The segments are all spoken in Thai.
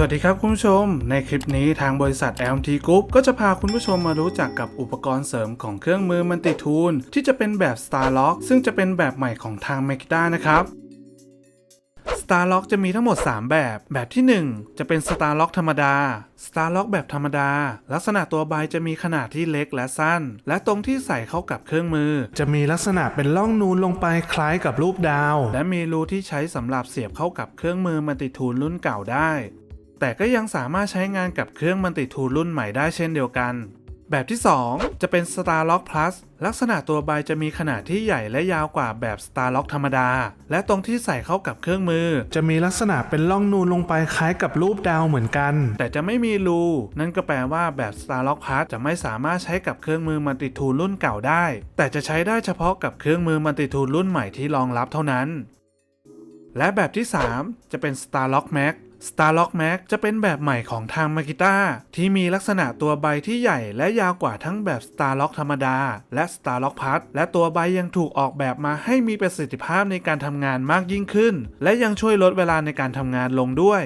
สวัสดีครับคุณผู้ชม ในคลิปนี้ทางบริษัท LMT Group ก็จะพาคุณผู้ชมมารู้จักกับอุปกรณ์เสริมของเครื่องมือมันติทูล ที่จะเป็นแบบ Starlock ซึ่งจะเป็นแบบใหม่ของทาง m a k i d a นะครับ Starlock จะมีทั้งหมด 3 แบบ แบบที่ 1 จะเป็น Starlock ธรรมดา Starlock แบบธรรมดา ลักษณะตัวใบจะมีขนาดที่เล็กและสั้น และตรงที่ใส่เข้ากับเครื่องมือ จะมีลักษณะเป็นร่องนูนลงไปคล้ายกับรูปดาว และมีรูที่ใช้สำหรับเสียบเข้ากับเครื่องมือมันติทูลรุ่นเก่าได้ แต่ก็ยังสามารถใช้งานกับเครื่องมันติทูลรุ่นใหม่ได้เช่นเดียวกัน แบบที่ 2 จะเป็น Starlock Plus ลักษณะตัวใบจะมีขนาดที่ใหญ่และยาวกว่าแบบ Starlock ธรรมดา และตรงที่ใส่เข้ากับเครื่องมือ จะมีลักษณะเป็นร่องนูนลงไปคล้ายกับรูปดาวเหมือนกัน แต่จะไม่มีรู นั่นก็แปลว่าแบบ Starlock Plus จะไม่สามารถใช้กับเครื่องมือมันติทูลรุ่นเก่าได้ แต่จะใช้ได้เฉพาะกับเครื่องมือมันติทูลรุ่นใหม่ที่รองรับเท่านั้น และแบบที่ 3 จะเป็น Starlock Max Starlock Max จะเป็นแบบใหม่ของทาง Makita ที่มีลักษณะตัวใบที่ใหญ่และยาวกว่าทั้งแบบ Starlock ธรรมดา และ Starlock Plus และตัวใบยังถูกออกแบบมาให้มีประสิทธิภาพในการทำงานมากยิ่งขึ้น และยังช่วยลดเวลาในการทำงานลงด้วย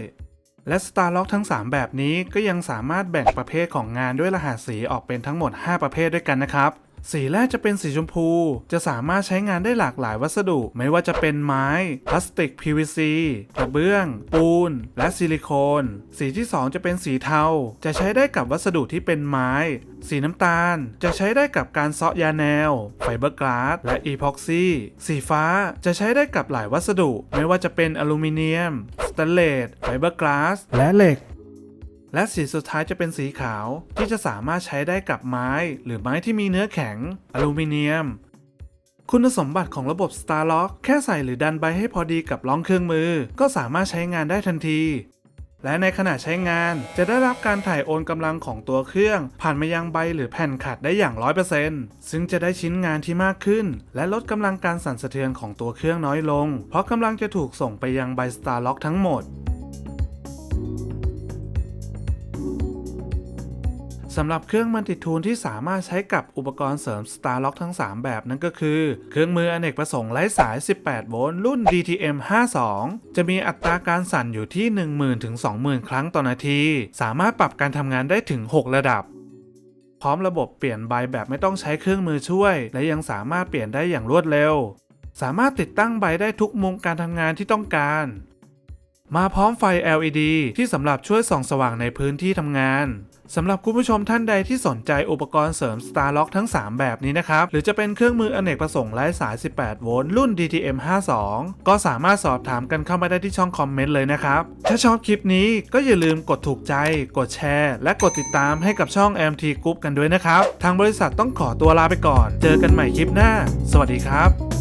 และ Starlock ทั้ง 3 แบบนี้ก็ยังสามารถแบ่งประเภทของงานด้วยรหัสสีออกเป็นทั้งหมด 5 ประเภทด้วยกันนะครับ สีแรกจะเป็นสีชมพู จะสามารถใช้งานได้หลากหลายวัสดุ ไม่ว่าจะเป็นไม้ พลาสติก PVC กระเบื้อง ปูน และซิลิโคน สีที่ 2 จะเป็นสีเทา จะใช้ได้กับวัสดุที่เป็นไม้ สีน้ำตาล จะใช้ได้กับการเซาะยาแนว ไฟเบอร์กลาส และอีพ็อกซี่ สีฟ้าจะใช้ได้กับหลายวัสดุ ไม่ว่าจะเป็นอลูมิเนียม สแตนเลส ไฟเบอร์กลาส และเหล็ก และสีสุดท้ายจะเป็นสีขาวที่จะสามารถใช้ได้กับไม้ หรือไม้ที่มีเนื้อแข็ง อลูมิเนียม คุณสมบัติของระบบ Starlock แค่ใส่หรือดันใบให้พอดีกับล้องเครื่องมือ ก็สามารถใช้งานได้ทันทีและในขณะใช้งานจะได้รับการถ่ายโอนกำลังของตัวเครื่อง ผ่านมายังใบหรือแผ่นขัดได้อย่าง 100%ซึ่งจะได้ชิ้นงานที่มากขึ้น และลดกำลังการสั่นสะเทือนของตัวเครื่องน้อยลง เพราะกำลังจะถูกส่งไปยังใบ Starlock ทั้งหมด สำหรับเครื่องมันติทูลที่สามารถใช้กับอุปกรณ์เสริม Starlock ทั้ง 3 แบบนั่นก็คือ เครื่องมืออเนกประสงค์ไร้สาย 18 โวลต์รุ่น DTM 52 จะมีอัตราการสั่นอยู่ที่ 10,000ถึง20,000 ครั้งต่อนาที สามารถปรับการทำงานได้ถึง 6 ระดับ พร้อมระบบเปลี่ยนใบแบบไม่ต้องใช้เครื่องมือช่วย และยังสามารถเปลี่ยนได้อย่างรวดเร็ว สามารถติดตั้งใบได้ทุกมุมการทำงานที่ต้องการมาพร้อมไฟ LED ที่สำหรับช่วยส่องสว่างในพื้นที่ทำงาน สำหรับคุณผู้ชมท่านใดที่สนใจอุปกรณ์เสริม Starlock ทั้ง 3 แบบนี้นะครับ หรือจะเป็นเครื่องมืออเนกประสงค์ไร้สาย 18 โวลต์รุ่น DTM 52 ก็สามารถสอบถามกันเข้ามาได้ที่ช่องคอมเมนต์เลยนะครับ ถ้าชอบคลิปนี้ก็อย่าลืมกดถูกใจ กดแชร์ และกดติดตามให้กับช่อง MT Group กันด้วยนะครับ ทางบริษัทต้องขอตัวลาไปก่อน เจอกันใหม่คลิปหน้า สวัสดีครับ